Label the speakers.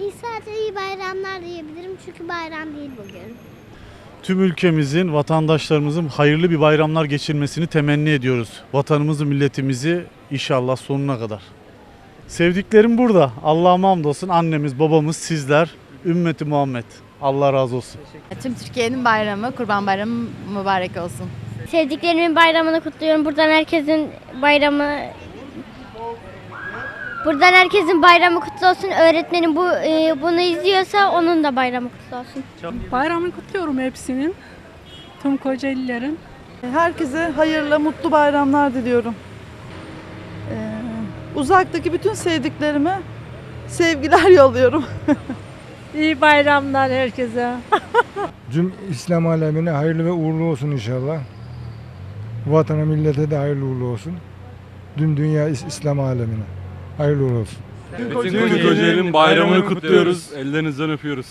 Speaker 1: İyi sadece iyi bayramlar diyebilirim çünkü bayram değil bugün.
Speaker 2: Tüm ülkemizin, vatandaşlarımızın hayırlı bir bayramlar geçirmesini temenni ediyoruz. Vatanımızı, milletimizi inşallah sonuna kadar. Sevdiklerim burada. Allah'a hamdolsun annemiz, babamız, sizler, ümmeti Muhammed. Allah razı olsun.
Speaker 3: Tüm Türkiye'nin bayramı, Kurban Bayramı mübarek olsun.
Speaker 1: Sevdiklerimin bayramını kutluyorum. Buradan herkesin bayramı Buradan herkesin bayramı kutlu olsun. Öğretmenim bu e, bunu izliyorsa onun da bayramı kutlu olsun.
Speaker 4: Bayramını kutluyorum hepsinin. Tüm Kocaelilerin.
Speaker 5: Herkese hayırlı, mutlu bayramlar diliyorum. Ee, uzaktaki bütün sevdiklerime sevgiler yolluyorum.
Speaker 4: İyi bayramlar herkese.
Speaker 6: Tüm İslam alemine hayırlı ve uğurlu olsun inşallah. Vatana millete de hayırlı uğurlu olsun. Tüm dünya İs- İslam alemine hayırlı olsun.
Speaker 7: Bütün Kocaeli'nin bayramını kutluyoruz. Ellerinizden öpüyoruz.